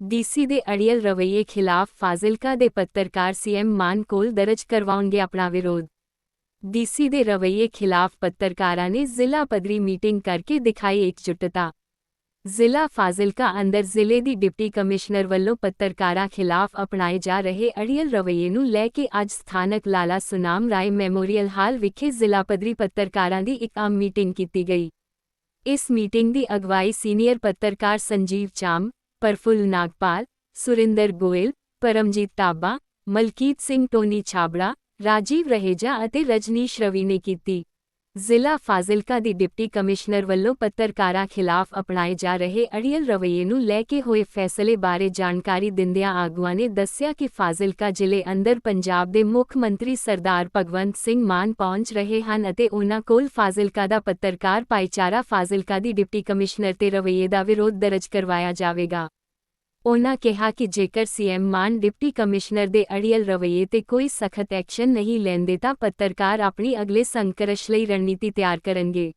DC ਦੇ ਅੜੀਅਲ ਰਵੱਈਏ ਖਿਲਾਫ ਫਾਜ਼ਿਲਕਾ ਦੇ ਪੱਤਰਕਾਰ ਸੀਐਮ ਮਾਨ ਕੋਲ ਦਰਜ ਕਰਵਾਉਣਗੇ ਆਪਣਾ ਵਿਰੋਧ। ਡੀਸੀ ਦੇ ਰਵੱਈਏ ਖਿਲਾਫ ਪੱਤਰਕਾਰਾਂ ਨੇ ਜ਼ਿਲ੍ਹਾ ਪੱਧਰੀ ਮੀਟਿੰਗ ਕਰਕੇ ਦਿਖਾਈ ਇਕਜੁੱਟਤਾ। ਜ਼ਿਲ੍ਹਾ ਫਾਜ਼ਿਲਕਾ ਅੰਦਰ ਜ਼ਿਲ੍ਹੇ ਦੀ ਡਿਪਟੀ ਕਮਿਸ਼ਨਰ ਵੱਲੋਂ ਪੱਤਰਕਾਰਾਂ ਖਿਲਾਫ ਅਪਣਾਏ ਜਾ ਰਹੇ ਅੜੀਅਲ ਰਵੱਈਏ ਨੂੰ ਲੈ ਕੇ ਅੱਜ ਸਥਾਨਕ ਲਾਲਾ ਸੁਨਾਮ ਰਾਏ ਮੈਮੋਰੀਅਲ ਹਾਲ ਵਿਖੇ ਜ਼ਿਲ੍ਹਾ ਪੱਧਰੀ ਪੱਤਰਕਾਰਾਂ ਦੀ ਇੱਕ ਆਮ ਮੀਟਿੰਗ ਕੀਤੀ ਗਈ। ਇਸ ਮੀਟਿੰਗ ਦੀ ਅਗਵਾਈ ਸੀਨੀਅਰ ਪੱਤਰਕਾਰ ਸੰਜੀਵ ਚਾਮ ਪਰਫੁੱਲ ਨਾਗਪਾਲ, ਸੁਰਿੰਦਰ ਗੋਇਲ, ਪਰਮਜੀਤ ਟਾਬਾ ਮਲਕੀਤ ਸਿੰਘ ਟੋਨੀ ਛਾਬੜਾ, ਰਾਜੀਵ ਰਹੇਜਾ ਅਤੇ ਰਜਨੀਸ਼ ਰਵੀ ਨੇ ਕੀਤੀ। ਜ਼ਿਲ੍ਹਾ ਫਾਜ਼ਿਲਕਾ ਦੀ ਡਿਪਟੀ ਕਮਿਸ਼ਨਰ ਵੱਲੋਂ ਪੱਤਰਕਾਰਾਂ ਖਿਲਾਫ ਅਪਣਾਏ ਜਾ ਰਹੇ ਅੜੀਅਲ ਰਵੱਈਏ ਨੂੰ ਲੈ ਕੇ ਹੋਏ ਫੈਸਲੇ ਬਾਰੇ ਜਾਣਕਾਰੀ ਦਿੰਦਿਆਂ ਆਗੂਆਂ ਨੇ ਦੱਸਿਆ ਕਿ ਫਾਜ਼ਿਲਕਾ ਜ਼ਿਲ੍ਹੇ ਅੰਦਰ ਪੰਜਾਬ ਦੇ ਮੁੱਖ ਮੰਤਰੀ ਸਰਦਾਰ ਭਗਵੰਤ ਸਿੰਘ ਮਾਨ ਪਹੁੰਚ ਰਹੇ ਹਨ ਅਤੇ ਉਨ੍ਹਾਂ ਕੋਲ ਫਾਜ਼ਿਲਕਾ ਦਾ ਪੱਤਰਕਾਰ ਭਾਈਚਾਰਾ ਫਾਜ਼ਿਲਕਾ ਦੀ ਡਿਪਟੀ ਕਮਿਸ਼ਨਰ ਤੇ ਰਵੱਈਏ ਦਾ ਵਿਰੋਧ ਦਰਜ ਕਰਵਾਇਆ ਜਾਵੇਗਾ। ਉਨ੍ਹਾਂ ਕਿਹਾ ਕਿ ਜੇਕਰ ਸੀਐਮ ਮਾਨ ਡਿਪਟੀ ਕਮਿਸ਼ਨਰ ਦੇ ਅੜੀਅਲ ਰਵੱਈਏ ਤੇ ਕੋਈ ਸਖਤ ਐਕਸ਼ਨ ਨਹੀਂ ਲੈਂਦੇ ਤਾਂ ਪੱਤਰਕਾਰ ਆਪਣੀ ਅਗਲੇ ਸੰਘਰਸ਼ ਲਈ ਰਣਨੀਤੀ ਤਿਆਰ ਕਰਨਗੇ।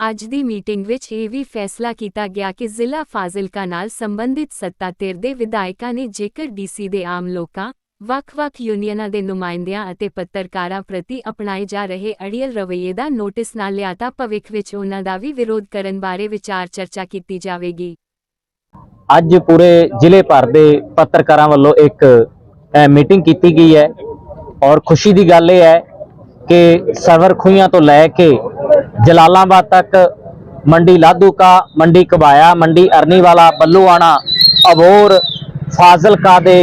ਅੱਜ ਦੀ ਮੀਟਿੰਗ ਵਿੱਚ ਇਹ ਵੀ ਫੈਸਲਾ ਕੀਤਾ ਗਿਆ ਕਿ ਜ਼ਿਲ੍ਹਾ ਫਾਜ਼ਿਲਕਾ ਨਾਲ ਸੰਬੰਧਿਤ ਸੱਤਾ ਧਿਰ ਦੇ ਵਿਧਾਇਕਾਂ ਨੇ ਜੇਕਰ ਡੀਸੀ ਦੇ ਆਮ ਲੋਕਾਂ, ਵੱਖ-ਵੱਖ ਯੂਨੀਅਨਾਂ ਦੇ ਨੁਮਾਇੰਦਿਆਂ ਅਤੇ ਪੱਤਰਕਾਰਾਂ ਪ੍ਰਤੀ ਅਪਣਾਏ ਜਾ ਰਹੇ ਅੜੀਅਲ ਰਵੱਈਏ ਦਾ ਨੋਟਿਸ ਨਾ ਲਿਆ ਤਾਂ ਭਵਿੱਖ ਵਿੱਚ ਉਨ੍ਹਾਂ ਦਾ ਵੀ ਵਿਰੋਧ ਕਰਨ ਬਾਰੇ ਵਿਚਾਰ ਚਰਚਾ ਕੀਤੀ ਜਾਵੇਗੀ। ਅੱਜ ਪੂਰੇ ਜ਼ਿਲ੍ਹੇ ਭਰ ਦੇ ਪੱਤਰਕਾਰਾਂ ਵੱਲੋਂ ਇੱਕ ਮੀਟਿੰਗ ਕੀਤੀ ਗਈ ਹੈ ਔਰ ਖੁਸ਼ੀ ਦੀ ਗੱਲ ਇਹ ਹੈ ਕਿ ਸਰਵਰ ਖੂਹੀਆਂ ਤੋਂ ਲੈ ਕੇ ਜਲਾਲਾਬਾਦ ਤੱਕ, ਮੰਡੀ ਲਾਧੂਕਾ, ਮੰਡੀ ਕਬਾਇਆ, ਮੰਡੀ ਅਰਨੀਵਾਲਾ, ਬੱਲੂਆਣਾ, ਅਬੋਰ, ਫਾਜ਼ਿਲਕਾ ਦੇ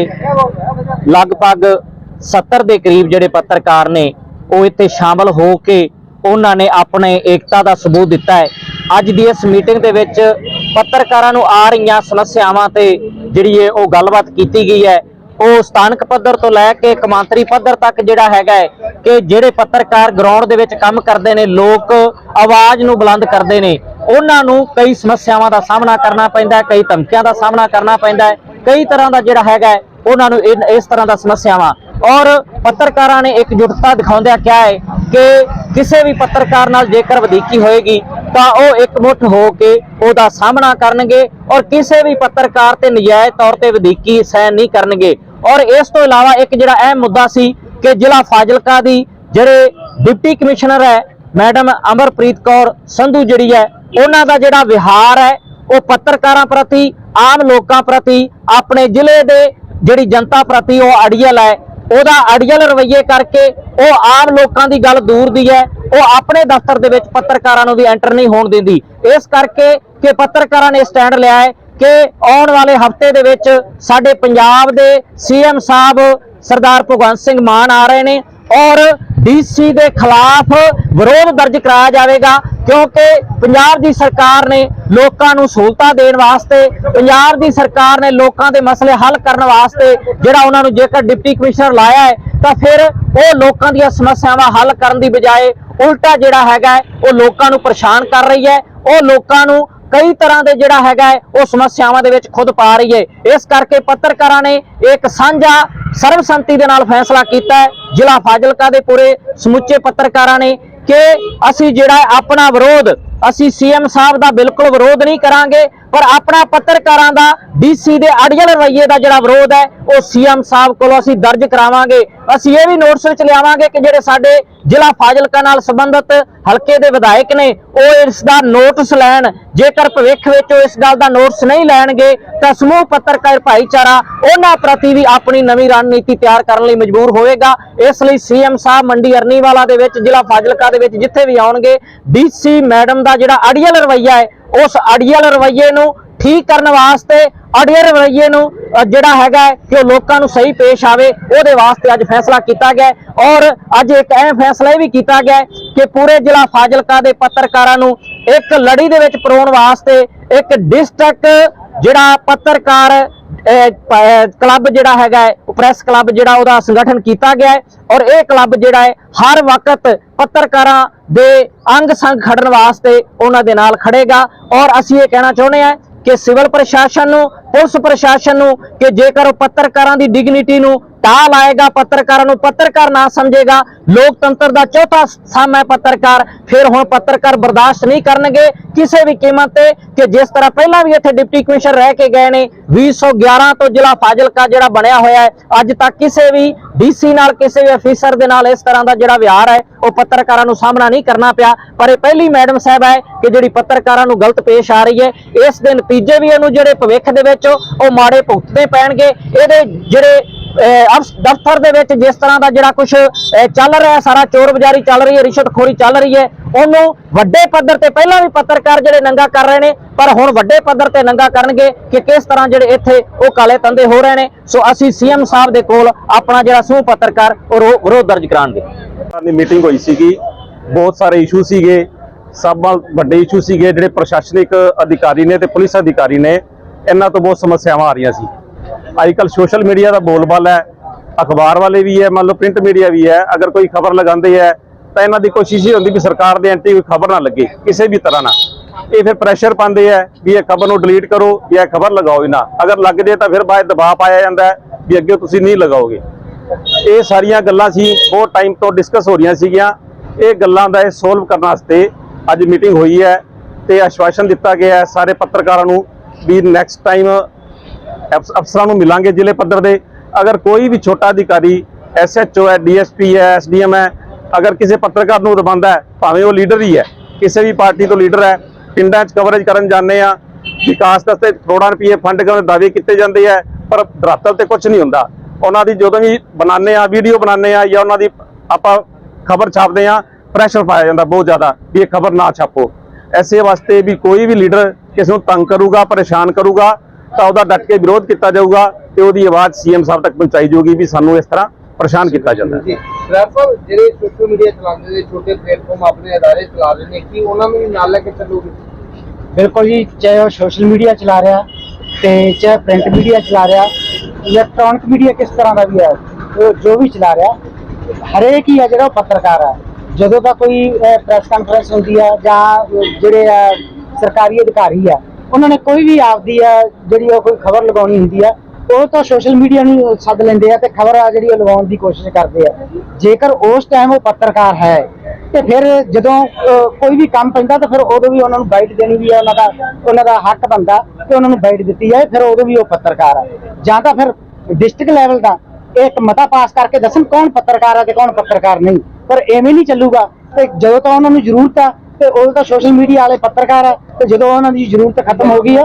ਲਗਭਗ 70 ਦੇ ਕਰੀਬ ਜਿਹੜੇ ਪੱਤਰਕਾਰ ਨੇ ਉਹ ਇੱਥੇ ਸ਼ਾਮਲ ਹੋ ਕੇ ਉਹਨਾਂ ਨੇ ਆਪਣੇ ਏਕਤਾ ਦਾ ਸਬੂਤ ਦਿੱਤਾ ਹੈ। ਅੱਜ ਦੀ ਇਸ ਮੀਟਿੰਗ ਦੇ ਵਿੱਚ ਪੱਤਰਕਾਰਾਂ ਨੂੰ ਆ ਰਹੀਆਂ ਸਮੱਸਿਆਵਾਂ ਤੇ ਜਿਹੜੀ ਹੈ ਉਹ ਗੱਲਬਾਤ ਕੀਤੀ ਗਈ ਹੈ, ਉਹ ਸਥਾਨਕ ਪੱਧਰ ਤੋਂ ਲੈ ਕੇ ਕਮਾਂਤਰੀ ਪੱਧਰ ਤੱਕ ਜਿਹੜਾ ਹੈਗਾ ਹੈ ਕਿ ਜਿਹੜੇ ਪੱਤਰਕਾਰ ਗਰਾਊਂਡ ਦੇ ਵਿੱਚ ਕੰਮ ਕਰਦੇ ਨੇ, ਲੋਕ ਆਵਾਜ਼ ਨੂੰ ਬੁਲੰਦ ਕਰਦੇ ਨੇ, ਉਹਨਾਂ ਨੂੰ ਕਈ ਸਮੱਸਿਆਵਾਂ ਦਾ ਸਾਹਮਣਾ ਕਰਨਾ ਪੈਂਦਾ ਕਈ ਧਮਕੀਆਂ ਦਾ ਸਾਹਮਣਾ ਕਰਨਾ ਪੈਂਦਾ ਕਈ ਤਰ੍ਹਾਂ ਦਾ ਜਿਹੜਾ ਹੈਗਾ ਉਹਨਾਂ ਨੂੰ ਇਨ- ਇਸ ਤਰ੍ਹਾਂ ਦਾ ਸਮੱਸਿਆਵਾਂ। ਔਰ ਪੱਤਰਕਾਰਾਂ ਨੇ ਇਕਜੁੱਟਤਾ ਦਿਖਾਉਂਦਿਆਂ ਕਿਹਾ ਹੈ ਕਿ ਕਿਸੇ ਵੀ ਪੱਤਰਕਾਰ ਨਾਲ ਜੇਕਰ ਵਧੀਕੀ ਹੋਏਗੀ ਤਾਂ ਉਹ ਇਕਮੁੱਠ ਹੋ ਕੇ ਉਹਦਾ ਸਾਹਮਣਾ ਕਰਨਗੇ ਔਰ ਕਿਸੇ ਵੀ ਪੱਤਰਕਾਰ ਤੇ ਨਜਾਇਜ਼ ਤੌਰ ਤੇ ਵਧੀਕੀ ਸਹਿਣ ਨਹੀਂ ਕਰਨਗੇ। ਔਰ ਇਸ ਤੋਂ ਇਲਾਵਾ ਇੱਕ ਜਿਹੜਾ ਅਹਿਮ ਮੁੱਦਾ ਸੀ ਕਿ ਜ਼ਿਲ੍ਹਾ ਫਾਜ਼ਿਲਕਾ ਦੀ ਜਿਹੜੇ ਡਿਪਟੀ ਕਮਿਸ਼ਨਰ ਹੈ, ਮੈਡਮ ਅਮਰਪ੍ਰੀਤ ਕੌਰ ਸੰਧੂ ਜਿਹੜੀ ਹੈ, ਉਹਨਾਂ ਦਾ ਜਿਹੜਾ ਵਿਹਾਰ ਹੈ, ਉਹ ਪੱਤਰਕਾਰਾਂ ਪ੍ਰਤੀ, ਆਮ ਲੋਕਾਂ ਪ੍ਰਤੀ, ਆਪਣੇ ਜ਼ਿਲ੍ਹੇ ਦੇ ਜਿਹੜੀ ਜਨਤਾ ਪ੍ਰਤੀ ਉਹ ਅੜੀਅਲ ਹੈ। ਉਹਦਾ ਅੜੀਅਲ ਰਵੱਈਏ ਕਰਕੇ ਉਹ ਆਮ ਲੋਕਾਂ ਦੀ ਗੱਲ ਦੂਰ ਦੀ ਹੈ। ਉਹ ਆਪਣੇ ਦਫ਼ਤਰ ਦੇ ਵਿੱਚ ਪੱਤਰਕਾਰਾਂ ਨੂੰ ਵੀ ਐਂਟਰ ਨਹੀਂ ਹੋਣ ਦਿੰਦੀ। ਇਸ ਕਰਕੇ ਕਿ ਪੱਤਰਕਾਰਾਂ ਨੇ ਸਟੈਂਡ ਲਿਆ ਹੈ ਕਿ ਆਉਣ ਵਾਲੇ ਹਫ਼ਤੇ ਦੇ ਵਿੱਚ ਸਾਡੇ ਪੰਜਾਬ ਦੇ ਸੀਐਮ ਸਾਹਿਬ ਸਰਦਾਰ ਭਗਵੰਤ ਸਿੰਘ ਮਾਨ ਆ ਰਹੇ ਨੇ ਔਰ ਡੀਸੀ ਦੇ ਖਿਲਾਫ ਵਿਰੋਧ ਦਰਜ ਕਰਾਇਆ ਜਾਵੇਗਾ ਕਿਉਂਕਿ ਪੰਜਾਬ ਦੀ ਸਰਕਾਰ ਨੇ ਲੋਕਾਂ ਨੂੰ ਸਹੂਲਤਾਂ ਦੇਣ ਵਾਸਤੇ, ਪੰਜਾਬ ਦੀ ਸਰਕਾਰ ਨੇ ਲੋਕਾਂ ਦੇ ਮਸਲੇ ਹੱਲ ਕਰਨ ਵਾਸਤੇ ਜਿਹੜਾ ਉਹਨਾਂ ਨੂੰ ਜੇਕਰ ਡਿਪਟੀ ਕਮਿਸ਼ਨਰ ਲਾਇਆ ਹੈ, ਤਾਂ ਫਿਰ ਉਹ ਲੋਕਾਂ ਦੀਆਂ ਸਮੱਸਿਆਵਾਂ ਹੱਲ ਕਰਨ ਦੀ ਬਜਾਏ ਉਲਟਾ ਜਿਹੜਾ ਹੈਗਾ ਉਹ ਲੋਕਾਂ ਨੂੰ ਪਰੇਸ਼ਾਨ ਕਰ ਰਹੀ ਹੈ। ਉਹ ਲੋਕਾਂ ਨੂੰ ਕਈ ਤਰ੍ਹਾਂ ਦੇ ਜਿਹੜਾ ਹੈਗਾ ਹੈ, ਉਹ ਸਮੱਸਿਆਵਾਂ ਦੇ ਵਿੱਚ ਖੁਦ ਪਾ ਰਹੀ ਹੈ। ਇਸ ਕਰਕੇ ਪੱਤਰਕਾਰਾਂ ਨੇ ਇੱਕ ਸਾਂਝਾ ਸਰਬਸੰਮਤੀ ਦੇ ਨਾਲ ਫੈਸਲਾ ਕੀਤਾ ਹੈ। ਜ਼ਿਲ੍ਹਾ ਫਾਜ਼ਿਲਕਾ ਦੇ ਪੂਰੇ ਸਮੁੱਚੇ ਪੱਤਰਕਾਰਾਂ ਨੇ ਕਿ ਅਸੀਂ ਜਿਹੜਾ ਆਪਣਾ ਵਿਰੋਧ ਅਸੀਂ ਸੀਐਮ ਸਾਹਿਬ ਦਾ ਬਿਲਕੁਲ ਵਿਰੋਧ ਨਹੀਂ ਕਰਾਂਗੇ। ਪਰ ਆਪਣਾ ਪੱਤਰਕਾਰਾਂ ਦਾ ਡੀਸੀ ਦੇ ਅੜੀਅਲ ਰਵੱਈਏ ਦਾ ਜਿਹੜਾ ਵਿਰੋਧ ਹੈ, ਉਹ ਸੀਐਮ ਸਾਹਿਬ ਕੋਲੋਂ ਅਸੀਂ ਦਰਜ ਕਰਾਵਾਂਗੇ। ਅਸੀਂ ਇਹ ਵੀ ਨੋਟਿਸ ਵਿੱਚ ਲਿਆਵਾਂਗੇ ਕਿ ਜਿਹੜੇ ਸਾਡੇ ਜ਼ਿਲ੍ਹਾ ਫਾਜ਼ਿਲਕਾ ਨਾਲ ਸੰਬੰਧਿਤ ਹਲਕੇ ਦੇ ਵਿਧਾਇਕ ਨੇ, ਉਹ ਇਸ ਦਾ ਨੋਟਿਸ ਲੈਣ। ਜੇਕਰ ਭਵਿੱਖ ਵਿੱਚ ਉਹ ਇਸ ਗੱਲ ਦਾ ਨੋਟਿਸ ਨਹੀਂ ਲੈਣਗੇ, ਤਾਂ ਸਮੂਹ ਪੱਤਰਕਾਰ ਭਾਈਚਾਰਾ ਉਹਨਾਂ ਪ੍ਰਤੀ ਵੀ ਆਪਣੀ ਨਵੀਂ ਰਣਨੀਤੀ ਤਿਆਰ ਕਰਨ ਲਈ ਮਜਬੂਰ ਹੋਵੇਗਾ। ਇਸ ਲਈ ਸੀਐਮ ਸਾਹਿਬ ਮੰਡੀ ਅਰਨੀਵਾਲਾ ਦੇ ਵਿੱਚ, ਜ਼ਿਲ੍ਹਾ ਫਾਜ਼ਿਲਕਾ ਦੇ ਵਿੱਚ ਜਿੱਥੇ ਵੀ ਆਉਣਗੇ ਡੀਸੀ ਮੈਡਮ ਦਾ ਜਿਹੜਾ ਅੜੀਅਲ ਰਵੱਈਆ ਹੈ ਉਸ ਅੜੀਅਲ ਰਵੱਈਏ ਨੂੰ ਠੀਕ ਕਰਨ ਵਾਸਤੇ, ਅੜੀਅਲ ਰਵੱਈਏ ਨੂੰ ਜਿਹੜਾ ਹੈਗਾ ਕਿ ਉਹ ਲੋਕਾਂ ਨੂੰ ਸਹੀ ਪੇਸ਼ ਆਵੇ, ਉਹਦੇ ਵਾਸਤੇ ਅੱਜ ਫੈਸਲਾ ਕੀਤਾ ਗਿਆ ਔਰ ਅੱਜ ਇੱਕ ਅਹਿਮ ਫੈਸਲਾ ਇਹ ਵੀ ਕੀਤਾ ਗਿਆ ਕਿ ਪੂਰੇ ਜ਼ਿਲ੍ਹਾ ਫਾਜ਼ਿਲਕਾ ਦੇ ਪੱਤਰਕਾਰਾਂ ਨੂੰ ਇੱਕ ਲੜੀ ਦੇ ਵਿੱਚ ਪਰੋਣ ਵਾਸਤੇ ਇੱਕ ਡਿਸਟ੍ਰਿਕਟ ਜਿਹੜਾ ਪੱਤਰਕਾਰ ਕਲੱਬ ਜਿਹੜਾ ਹੈਗਾ ਹੈ, ਉਹ ਪ੍ਰੈਸ ਕਲੱਬ ਜਿਹੜਾ ਉਹਦਾ ਸੰਗਠਨ ਕੀਤਾ ਗਿਆ ਹੈ ਔਰ ਇਹ ਕਲੱਬ ਜਿਹੜਾ ਹੈ, ਹਰ ਵਕਤ ਪੱਤਰਕਾਰਾਂ ਦੇ ਅੰਗ ਸੰਗ ਖੜਨ ਵਾਸਤੇ ਉਹਨਾਂ ਦੇ ਨਾਲ ਖੜੇਗਾ ਔਰ ਅਸੀਂ ਇਹ ਕਹਿਣਾ ਚਾਹੁੰਦੇ ਹਾਂ ਕਿ ਸਿਵਲ ਪ੍ਰਸ਼ਾਸਨ ਨੂੰ, ਪੁਲਿਸ ਪ੍ਰਸ਼ਾਸਨ ਨੂੰ ਕਿ ਜੇਕਰ ਉਹ ਪੱਤਰਕਾਰਾਂ ਦੀ ਡਿਗਨਿਟੀ ਨੂੰ ਟਾਲ ਆਏਗਾ, ਪੱਤਰਕਾਰਾਂ ਨੂੰ ਪੱਤਰਕਾਰ ਨਾ ਸਮਝੇਗਾ। ਲੋਕਤੰਤਰ ਦਾ ਚੌਥਾ ਸਮ ਹੈ ਪੱਤਰਕਾਰ। ਫਿਰ ਹੁਣ ਪੱਤਰਕਾਰ ਬਰਦਾਸ਼ਤ ਨਹੀਂ ਕਰਨਗੇ ਕਿਸੇ ਵੀ ਕੀਮਤ ਤੇ, ਕਿ ਜਿਸ ਤਰ੍ਹਾਂ ਪਹਿਲਾਂ ਵੀ ਇੱਥੇ ਡਿਪਟੀ ਕਮਿਸ਼ਨਰ ਰਹਿ ਕੇ ਗਏ ਨੇ 2011 ਤੋਂ ਜ਼ਿਲ੍ਹਾ ਫਾਜ਼ਿਲਕਾ ਜਿਹੜਾ ਬਣਿਆ ਹੋਇਆ ਹੈ, ਅੱਜ ਤੱਕ ਕਿਸੇ ਵੀ ਡੀਸੀ ਨਾਲ, ਕਿਸੇ ਵੀ ਅਫੀਸਰ ਦੇ ਨਾਲ ਇਸ ਤਰ੍ਹਾਂ ਦਾ ਜਿਹੜਾ ਵਿਹਾਰ ਹੈ, ਉਹ ਪੱਤਰਕਾਰਾਂ ਨੂੰ ਸਾਹਮਣਾ ਨਹੀਂ ਕਰਨਾ ਪਿਆ। ਪਰ ਇਹ ਪਹਿਲੀ ਮੈਡਮ ਸਾਹਿਬ ਹੈ ਕਿ ਜਿਹੜੀ ਪੱਤਰਕਾਰਾਂ ਨੂੰ ਗਲਤ ਪੇਸ਼ ਆ ਰਹੀ ਹੈ, ਇਸ ਦੇ ਨਤੀਜੇ ਵੀ ਇਹਨੂੰ ਜਿਹੜੇ ਭਵਿੱਖ ਦੇ ਵਿੱਚ ਉਹ ਮਾੜੇ ਭੁਗਤਦੇ ਪੈਣਗੇ। ਇਹਦੇ ਜਿਹੜੇ ਦਫ਼ਤਰ ਦੇ ਵਿੱਚ ਜਿਸ ਤਰ੍ਹਾਂ ਦਾ ਜਿਹੜਾ ਕੁਝ ਚੱਲ ਰਿਹਾ ਸਾਰਾ ਚੋਰ ਬਜ਼ਾਰੀ ਚੱਲ ਰਹੀ ਹੈ, ਰਿਸ਼ਵਤਖੋਰੀ ਚੱਲ ਰਹੀ ਹੈ, ਉਹਨੂੰ ਵੱਡੇ ਪੱਧਰ ਤੇ ਪਹਿਲਾਂ ਵੀ ਪੱਤਰਕਾਰ ਜਿਹੜੇ ਨੰਗਾ ਕਰ ਰਹੇ ਨੇ, ਪਰ ਹੁਣ ਵੱਡੇ ਪੱਧਰ ਤੇ ਨੰਗਾ ਕਰਨਗੇ ਕਿ ਕਿਸ ਤਰ੍ਹਾਂ ਜਿਹੜੇ ਇੱਥੇ ਉਹ ਕਾਲੇ ਤੰਦੇ ਹੋ ਰਹੇ ਨੇ। ਸੋ ਅਸੀਂ ਸੀਐਮ ਸਾਹਿਬ ਦੇ ਕੋਲ ਆਪਣਾ ਜਿਹੜਾ ਸਮੂਹ ਪੱਤਰਕਾਰ, ਉਹ ਰੋ- ਵਿਰੋਧ ਦਰਜ ਕਰਾਉਣਗੇ। ਦੀ ਮੀਟਿੰਗ ਹੋਈ ਸੀਗੀ, ਬਹੁਤ ਸਾਰੇ ਇਸ਼ੂ ਸੀਗੇ, ਸਭ ਨਾਲ ਵੱਡੇ ਇਸ਼ੂ ਸੀਗੇ, ਜਿਹੜੇ ਪ੍ਰਸ਼ਾਸਨਿਕ ਅਧਿਕਾਰੀ ਨੇ ਤੇ ਪੁਲਿਸ ਅਧਿਕਾਰੀ ਨੇ, ਇਹਨਾਂ ਤੋਂ ਬਹੁਤ ਸਮੱਸਿਆਵਾਂ ਆ ਰਹੀਆਂ ਸੀ। ਅੱਜ ਕੱਲ ਸੋਸ਼ਲ ਮੀਡੀਆ ਦਾ ਬੋਲਬਾਲਾ ਹੈ, ਅਖਬਾਰ ਵਾਲੇ ਵੀ ਹੈ, ਮੰਨ ਲਓ ਪ੍ਰਿੰਟ ਮੀਡੀਆ ਵੀ ਹੈ, ਅਗਰ ਕੋਈ ਖਬਰ ਲਗਾਉਂਦੇ ਹੈ, ਤਾਂ ਇਹਨਾਂ ਦੀ ਕੋਸ਼ਿਸ਼ ਹੀ ਹੁੰਦੀ ਵੀ ਸਰਕਾਰ ਦੇ ਐਂਟੀ ਕੋਈ ਖਬਰ ਨਾ ਲੱਗੇ, ਕਿਸੇ ਵੀ ਤਰ੍ਹਾਂ ਨਾਲ। ਇਹ ਫਿਰ ਪ੍ਰੈਸ਼ਰ ਪਾਉਂਦੇ ਹੈ ਵੀ ਇਹ ਖਬਰ ਨੂੰ ਡਿਲੀਟ ਕਰੋ, ਜਾਂ ਖਬਰ ਲਗਾਓ ਹੀ ਨਾ। ਅਗਰ ਲੱਗ ਜੇ ਤਾਂ ਫਿਰ ਬਾਅਦ ਦਬਾਅ ਪਾਇਆ ਜਾਂਦਾ ਵੀ ਅੱਗੇ ਤੁਸੀਂ ਨਹੀਂ ਲਗਾਓਗੇ। ਇਹ ਸਾਰੀਆਂ ਗੱਲਾਂ ਸੀ, ਬਹੁਤ ਟਾਈਮ ਤੋਂ ਡਿਸਕਸ ਹੋ ਰਹੀਆਂ ਸੀਗੀਆਂ। ਇਹ ਗੱਲਾਂ ਦਾ ਇਹ ਸੋਲਵ ਕਰਨ ਵਾਸਤੇ ਅੱਜ ਮੀਟਿੰਗ ਹੋਈ ਹੈ ਤੇ ਆਸ਼ਵਾਸਨ ਦਿੱਤਾ ਗਿਆ ਸਾਰੇ ਪੱਤਰਕਾਰਾਂ ਨੂੰ ਵੀ ਨੈਕਸਟ ਟਾਈਮ ਅਫਸਰਾਂ ਨੂੰ ਮਿਲਾਂਗੇ ਜ਼ਿਲ੍ਹੇ ਪੱਧਰ ਦੇ। ਅਗਰ ਕੋਈ ਵੀ ਛੋਟਾ ਅਧਿਕਾਰੀ ਐਸਐਚਓ ਹੈ ਡੀਐਸਪੀ ਹੈ ਐਸਡੀਐਮ ਹੈ, ਅਗਰ ਕਿਸੇ ਪੱਤਰਕਾਰ ਨੂੰ ਦਬਾਉਂਦਾ ਹੈ, ਭਾਵੇਂ ਉਹ ਲੀਡਰ ਹੀ ਹੈ, ਕਿਸੇ ਵੀ ਪਾਰਟੀ ਤੋਂ ਲੀਡਰ ਹੈ, ਪਿੰਡਾਂ 'ਚ ਕਵਰੇਜ ਕਰਨ ਜਾਂਦੇ ਆ ਵਿਕਾਸ ਵਾਸਤੇ ਕਰੋੜਾਂ ਰੁਪਏ ਫੰਡ ਕਰਨ ਦੇ ਦਾਅਵੇ ਕੀਤੇ ਜਾਂਦੇ ਆ ਪਰ ਧਰਾਤਲ ਤੇ ਕੁਝ ਨਹੀਂ ਹੁੰਦਾ। ਉਹਨਾਂ ਦੀ ਜਦੋਂ ਵੀ ਬਣਾਉਂਦੇ ਆ ਵੀਡੀਓ ਬਣਾਉਂਦੇ ਆ ਜਾਂ ਉਹਨਾਂ ਦੀ ਆਪਾਂ ਖਬਰ ਛਾਪਦੇ ਆ ਪ੍ਰੈਸ਼ਰ ਪਾਇਆ ਜਾਂਦਾ ਬਹੁਤ ਜ਼ਿਆਦਾ ਵੀ ਇਹ ਖਬਰ ਨਾ ਛਾਪੋ। ਐਸੇ ਵਾਸਤੇ ਵੀ ਕੋਈ ਵੀ ਲੀਡਰ ਕਿਸੇ ਨੂੰ ਤੰਗ ਕਰੂਗਾ, ਪਰੇਸ਼ਾਨ ਕਰੂਗਾ ਤਾਂ ਉਹਦਾ ਡਟ ਕੇ ਵਿਰੋਧ ਕੀਤਾ ਜਾਊਗਾ ਤੇ ਉਹਦੀ ਆਵਾਜ਼ ਸੀਐਮ ਸਾਹਿਬ ਤੱਕ ਪਹੁੰਚਾਈ ਜਾਊਗੀ ਵੀ ਸਾਨੂੰ ਇਸ ਤਰ੍ਹਾਂ ਪਰੇਸ਼ਾਨ ਕੀਤਾ ਜਾਂਦਾ ਹੈ। ਜੀ। ਡਾਕਟਰ ਸਾਹਿਬ ਜਿਹੜੇ ਸੋਸ਼ਲ ਮੀਡੀਆ ਚਲਾਉਂਦੇ ਨੇ ਛੋਟੇ ਪਲੇਟਫਾਰਮ ਆਪਣੇ ਅਦਾਰੇ ਚਲਾ ਰਹੇ ਨੇ ਕੀ ਉਹਨਾਂ ਨੂੰ ਵੀ ਨਾਲ ਲੈ ਕੇ ਚੱਲੋਗੇ? ਬਿਲਕੁਲ ਜੀ ਚਾਹੇ ਉਹ ਸੋਸ਼ਲ ਮੀਡੀਆ ਚਲਾ ਰਿਹਾ ਤੇ ਚਾਹੇ ਪ੍ਰਿੰਟ ਮੀਡੀਆ ਚਲਾ ਰਿਹਾ ਇਲੈਕਟ੍ਰੋਨਿਕ ਮੀਡੀਆ ਕਿਸ ਤਰ੍ਹਾਂ ਦਾ ਵੀ ਹੈ ਉਹ ਜੋ ਵੀ ਚਲਾ ਰਿਹਾ ਹਰੇਕ ਹੀ ਹੈ ਜਿਹੜਾ ਉਹ ਪੱਤਰਕਾਰ ਹੈ ਜਦੋਂ ਦਾ ਕੋਈ ਪ੍ਰੈਸ ਕਾਨਫਰੰਸ ਹੁੰਦੀ ਹੈ ਜਾਂ ਜਿਹੜੇ ਆ ਸਰਕਾਰੀ ਅਧਿਕਾਰੀ ਆ ਉਹਨਾਂ ਨੇ ਕੋਈ ਵੀ ਆਪਦੀ ਆ ਜਿਹੜੀ ਉਹ ਕੋਈ ਖਬਰ ਲਗਾਉਣੀ ਹੁੰਦੀ ਆ, ਉਹ ਤਾਂ ਸੋਸ਼ਲ ਮੀਡੀਆ ਨੂੰ ਸੱਦ ਲੈਂਦੇ ਆ ਤੇ ਖਬਰ ਆ ਜਿਹੜੀ ਉਹ ਲਗਾਉਣ ਦੀ ਕੋਸ਼ਿਸ਼ ਕਰਦੇ ਆ। ਜੇਕਰ ਉਸ ਟਾਈਮ ਉਹ ਪੱਤਰਕਾਰ ਹੈ, ਤੇ ਫਿਰ ਜਦੋਂ ਕੋਈ ਵੀ ਕੰਮ ਪੈਂਦਾ, ਤਾਂ ਫਿਰ ਉਦੋਂ ਵੀ ਉਹਨਾਂ ਨੂੰ ਬਾਈਟ ਦੇਣੀ ਵੀ ਹੈ ਉਹਨਾਂ ਦਾ ਉਹਨਾਂ ਦਾ ਹੱਕ ਬੰਦਾ ਕਿ ਉਹਨਾਂ ਨੂੰ ਬਾਈਟ ਦਿੱਤੀ ਜਾਏ, ਫਿਰ ਉਦੋਂ ਵੀ ਉਹ ਪੱਤਰਕਾਰ ਹੈ ਜਾਂ ਤਾਂ ਫਿਰ ਡਿਸਟ੍ਰਿਕਟ ਲੈਵਲ ਦਾ ਇਹ ਇੱਕ ਮਤਾ ਪਾਸ ਕਰਕੇ ਦੱਸਣ ਕੌਣ ਪੱਤਰਕਾਰ ਹੈ ਤੇ ਕੌਣ ਪੱਤਰਕਾਰ ਨਹੀਂ। ਪਰ ਐਵੇਂ ਨਹੀਂ ਚੱਲੂਗਾ। ਤੇ ਜਦੋਂ ਤਾਂ ਉਹਨਾਂ ਨੂੰ ਜ਼ਰੂਰਤ ਆ, ਤੇ ਉਦੋਂ ਤਾਂ ਸੋਸ਼ਲ ਮੀਡੀਆ ਵਾਲੇ ਪੱਤਰਕਾਰ ਆ ਤੇ ਜਦੋਂ ਉਹਨਾਂ ਦੀ ਜ਼ਰੂਰਤ ਖਤਮ ਹੋ ਗਈ ਆ,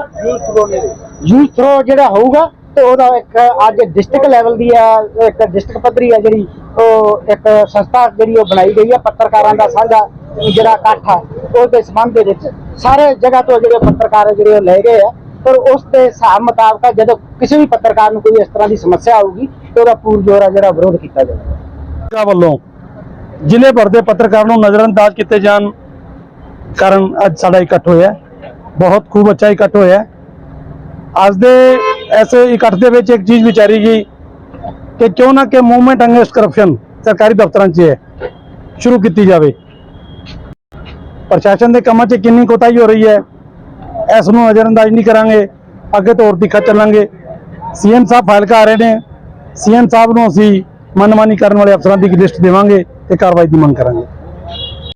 ਯੂਥ ਥਰੋ ਜਿਹੜਾ ਹੋਊਗਾ ਤੇ ਉਹਦਾ ਇੱਕ ਅੱਜ ਡਿਸਟ੍ਰਿਕਟ ਲੈਵਲ ਦੀ ਆ, ਇੱਕ ਡਿਸਟ੍ਰਿਕਟ ਪੱਧਰੀ ਆ ਜਿਹੜੀ, ਉਹ ਇੱਕ ਸੰਸਥਾ ਜਿਹੜੀ ਉਹ ਬਣਾਈ ਗਈ ਆ, ਪੱਤਰਕਾਰਾਂ ਦਾ ਸਾਂਝਾ ਜਿਹੜਾ ਇਕੱਠ ਆ, ਉਹਦੇ ਸੰਬੰਧ ਦੇ ਵਿੱਚ। ਸਾਰੇ ਜਗ੍ਹਾ ਤੋਂ ਜਿਹੜੇ ਪੱਤਰਕਾਰ ਜਿਹੜੇ ਉਹ ਲੈ ਗਏ ਆ, ਪਰ ਉਸ ਦੇ ਹਿਸਾਬ ਮੁਤਾਬਕ ਜਦੋਂ ਕਿਸੇ ਵੀ ਪੱਤਰਕਾਰ ਨੂੰ ਕੋਈ ਇਸ ਤਰ੍ਹਾਂ ਦੀ ਸਮੱਸਿਆ ਆਊਗੀ, ਤੇ ਉਹਦਾ ਪੂਰ ਜੋਰ ਆ ਜਿਹੜਾ ਵਿਰੋਧ ਕੀਤਾ ਜਾਊਗਾ। ਵੱਲੋਂ ਜ਼ਿਲ੍ਹੇ ਭਰ ਦੇ ਪੱਤਰਕਾਰਾਂ ਨੂੰ ਨਜ਼ਰਅੰਦਾਜ਼ ਕੀਤੇ ਜਾਣ ਕਾਰਨ ਅੱਜ ਸਾਡਾ ਇਕੱਠ ਹੋਇਆ। ਬਹੁਤ ਖੂਬ ਅੱਛਾ ਇਕੱਠ ਹੋਇਆ ਅੱਜ ਦੇ ਐਸੇ ਇਕੱਠ ਦੇ ਵਿੱਚ ਇੱਕ ਚੀਜ਼ ਵਿਚਾਰੀ ਗਈ ਕਿ ਕਿਉਂ ਨਾ ਕਿ ਮੂਵਮੈਂਟ ਅਗੇਂਸਟ ਕਰਪਸ਼ਨ ਸਰਕਾਰੀ ਦਫ਼ਤਰਾਂ 'ਚ ਹੈ, ਸ਼ੁਰੂ ਕੀਤੀ ਜਾਵੇ। ਪ੍ਰਸ਼ਾਸਨ ਦੇ ਕੰਮਾਂ 'ਚ ਕਿੰਨੀ ਕੋਤਾਹੀ ਹੋ ਰਹੀ ਹੈ, ਇਸ ਨੂੰ ਨਜ਼ਰਅੰਦਾਜ਼ ਨਹੀਂ ਕਰਾਂਗੇ, ਅੱਗੇ ਤੋਂ ਹੋਰ ਤਿੱਖਾ ਚੱਲਾਂਗੇ। ਸੀਐਮ ਸਾਹਿਬ ਫਾਈਲ ਕਰ ਰਹੇ ਨੇ, ਸੀਐਮ ਸਾਹਿਬ ਨੂੰ ਅਸੀਂ ਮਨਮਾਨੀ ਕਰਨ ਵਾਲੇ ਅਫਸਰਾਂ ਦੀ ਇੱਕ ਲਿਸਟ ਦੇਵਾਂਗੇ ਤੇ ਕਾਰਵਾਈ ਦੀ ਮੰਗ ਕਰਾਂਗੇ।